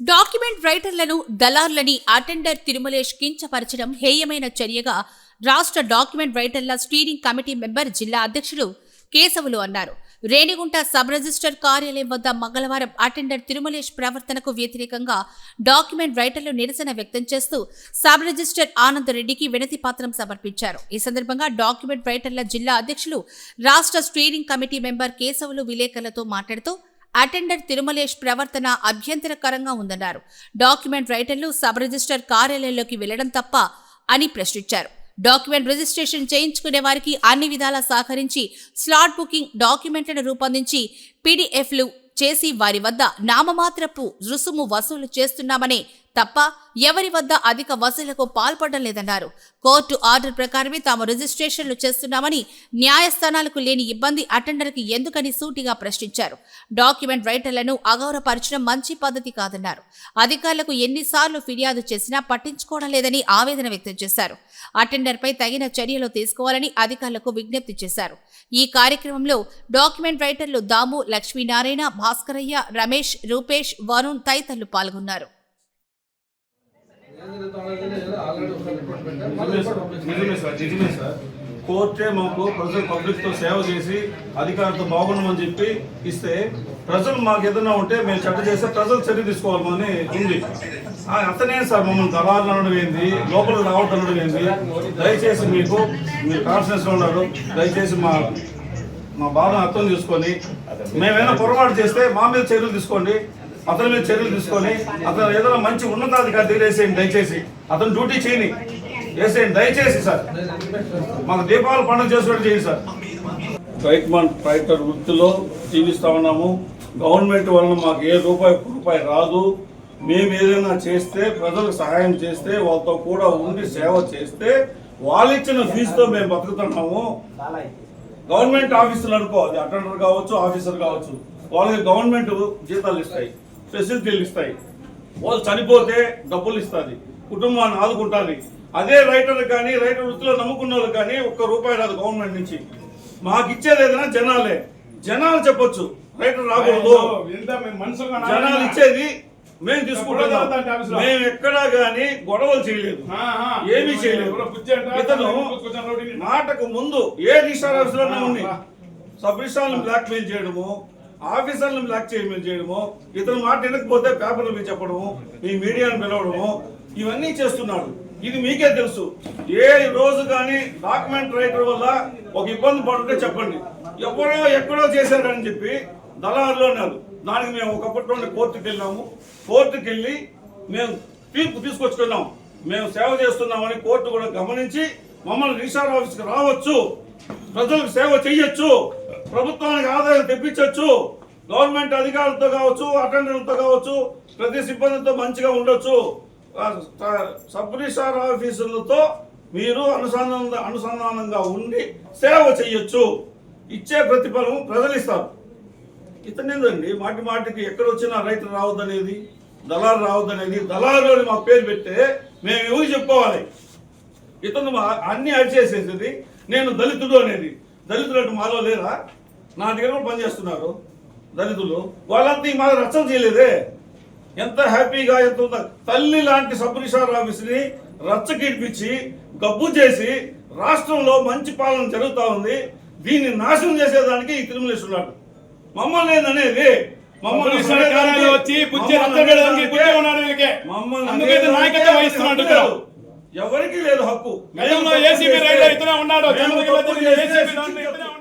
Document రైటర్లను దళార్లని attender Tirumalesh కించపరచడం హేయమైన చర్యగా రాష్ట్ర డాక్యుమెంట్ రైటర్ల స్టీరింగ్ కమిటీ మెంబర్ జిల్లా అధ్యక్షులు కేశవులు అన్నారు. రేణిగుంట సబ్ రిజిస్టర్ కార్యాలయం వద్ద మంగళవారం అటెండర్ తిరుమలేష్ ప్రవర్తనకు వ్యతిరేకంగా డాక్యుమెంట్ రైటర్లు నిరసన వ్యక్తం చేస్తూ సబ్ రిజిస్టర్ ఆనంద్ రెడ్డికి వినతి పత్రం సమర్పించారు. ఈ సందర్భంగా డాక్యుమెంట్ రైటర్ల జిల్లా అధ్యక్షులు రాష్ట్ర స్టీరింగ్ కమిటీ మెంబర్ కేశవులు విలేకరులతో మాట్లాడుతూ అటెండర్ తిరుమలేష్ ప్రవర్తన అభ్యంతరకరంగా ఉందన్నారు. డాక్యుమెంట్ రైటర్లు సబ్ రిజిస్టర్ కార్యాలయంలోకి వెళ్ళడం తప్ప అని ప్రశ్నించారు. డాక్యుమెంట్ రిజిస్ట్రేషన్ చేయించుకునే వారికి అన్ని విధాలా సహకరించి స్లాట్ బుకింగ్ డాక్యుమెంట్లను రూపొందించి పీడీఎఫ్లు చేసి వారి వద్ద నామమాత్రపు రుసుము వసూలు చేస్తున్నామని తప్ప ఎవరి వద్ద అధిక వసూలకు పాల్పడడం లేదన్నారు. కోర్టు ఆర్డర్ ప్రకారమే తాము రిజిస్ట్రేషన్లు చేస్తున్నామని న్యాయస్థానాలకు లేని ఇబ్బంది అటెండర్కి ఎందుకని సూటిగా ప్రశ్నించారు. డాక్యుమెంట్ రైటర్లను అగౌరవపరచడం మంచి పద్ధతి కాదన్నారు. అధికారులకు ఎన్నిసార్లు ఫిర్యాదు చేసినా పట్టించుకోవడం లేదని ఆవేదన వ్యక్తం చేశారు. అటెండర్పై తగిన చర్యలు తీసుకోవాలని అధికారులకు విజ్ఞప్తి చేశారు. ఈ కార్యక్రమంలో డాక్యుమెంట్ రైటర్లు దాము లక్ష్మీనారాయణ భాస్కరయ్య రమేష్ రూపేష్ వరుణ్ తదితరులు పాల్గొన్నారు. నిజమే సార్ నిజమే సార్. కోర్టే మాకు ప్రజలు పబ్లిక్తో సేవ చేసి అధికారులతో బాగుండమని చెప్పి ఇస్తే ప్రజలు మాకు ఏదైనా ఉంటే మేము చట్ట చేస్తే ప్రజలు చర్య తీసుకోవాలని ఉంది. అతనే సార్ మమ్మల్ని దళాలు అనడం ఏంది లోపల రావడం అనడం ఏంది? దయచేసి మీకు మీరు కాన్ఫిడెన్స్ ఉన్నారు. దయచేసి మా మా బాధను అర్థం చేసుకొని మేమేమైనా పొరపాటు చేస్తే మా మీద చర్యలు తీసుకోండి. అతని మీద చర్యలు తీసుకొని అతను ఏదైనా మంచి ఉన్నతాధికారి దగ్గర వేసేయండి దయచేసి. అతను డ్యూటీ చేయని. వేసేయండి దయచేసి సార్. మాకు దీపావళి పండుగ చేసుకుంటూ చేయండి సార్. రైట్ మన్ వృత్తిలో జీవిస్తా ఉన్నాము. గవర్నమెంట్ వలన మాకు ఏ రూపాయి రూపాయి రాదు. మేము ఏదైనా చేస్తే ప్రజలకు సహాయం చేస్తే వాళ్ళతో కూడా ఉండి సేవ చేస్తే వాళ్ళు ఇచ్చిన ఫీజుతో మేము బతుకుతున్నాము. గవర్నమెంట్ ఆఫీసులు అనుకో అది అటెండర్ కావచ్చు ఆఫీసర్ కావచ్చు వాళ్ళకి గవర్నమెంట్ జీతాలు ఇస్తాయి. ఫెసిలిటీలు ఇస్తాయి. వాళ్ళు చనిపోతే డబ్బులు ఇస్తుంది. కుటుంబాన్ని ఆదుకుంటుంది. అదే రైటర్ కానీ రైటర్ వృత్తిలో నమ్ముకున్న వాళ్ళకి కానీ ఒక్క రూపాయి రాదు గవర్నమెంట్ నుంచి. మాకు ఇచ్చేది ఏదైనా జనాలే. జనాలు చెప్పొచ్చు రైటర్ రాకూడదు. జనాలు ఇచ్చేది మేము తీసుకుంటున్నాం మేము ఎక్కడా గానీ గొడవలు చేయలేదు. ఏమీ చేయలేదు. ఇతను మాటకు ముందు. ఏ రిజిస్టార్ ఆఫీసులోనే ఉంది సబ్ రిజిస్టార్లను బ్లాక్ మెయిల్ చేయడము ఆఫీసర్లను బ్లాక్ చేయమని చేయడము ఇతను మాట వినకపోతే పేపర్లు మీద చెప్పడము మీ మీడియాను పిలవడము ఇవన్నీ చేస్తున్నాడు ఇది మీకే తెలుసు. ఏ రోజు కానీ డాక్యుమెంట్ రైటర్ వల్ల ఒక ఇబ్బంది పడుతుంటే చెప్పండి. ఎవరో ఎక్కడో చేశారని చెప్పి దళారులో ఉన్నారు దానికి మేము ఒకప్పట్లో కోర్టుకి వెళ్ళాము. కోర్టుకి వెళ్ళి మేము తీర్పు తీసుకొచ్చుకున్నాం. మేము సేవ చేస్తున్నామని కోర్టు కూడా గమనించి మమ్మల్ని రిజిస్టార్ ఆఫీస్కి రావచ్చు. ప్రజలకు సేవ చెయ్యొచ్చు. ప్రభుత్వానికి ఆదాయం తెప్పించవచ్చు గవర్నమెంట్ అధికారులతో కావచ్చు అటెండర్లతో కావచ్చు ప్రతి సిబ్బందితో మంచిగా ఉండొచ్చు. ఆ, సబ్ రిజిస్టార్ ఆఫీసులతో మీరు అనుసంధాన అనుసంధానంగా ఉండి సేవ చెయ్యొచ్చు. ఇచ్చే ప్రతిఫలం ప్రజలు ఇస్తారు మాటి మాటికి ఎక్కడ వచ్చినా రైతు రావద్దనేది దళారు రావద్దనేది దళారు అని మా పేరు పెట్టే మేము ఎవరు చెప్పుకోవాలి. ఇతను మా- అన్ని అరిచేసేసేది నేను దళితుడు అనేది. దళితులు అంటే మాలో లేరా? నా దగ్గర కూడా పనిచేస్తున్నారు దళితులు. వాళ్ళంతా ఈ రచ్చన చేయలేదే. ఎంత హ్యాపీగా ఎంత ఉందో తల్లి లాంటి సబ్ రిజిస్టార్ ఆఫీస్ని రచ్చకిడిపించి గబ్బు చేసి రాష్ట్రంలో మంచి పాలన జరుగుతా ఉంది. దీన్ని నాశనం చేసేదానికి ఈ తిరుమలేశ్వరుడు మమ్మల్ని ఏందనేది? మమ్మల్ని వచ్చి. మమ్మల్ని నాయకత్వం వహిస్తున్నాడు. ఎవరికి లేదు హక్కు. ఉన్నాడు.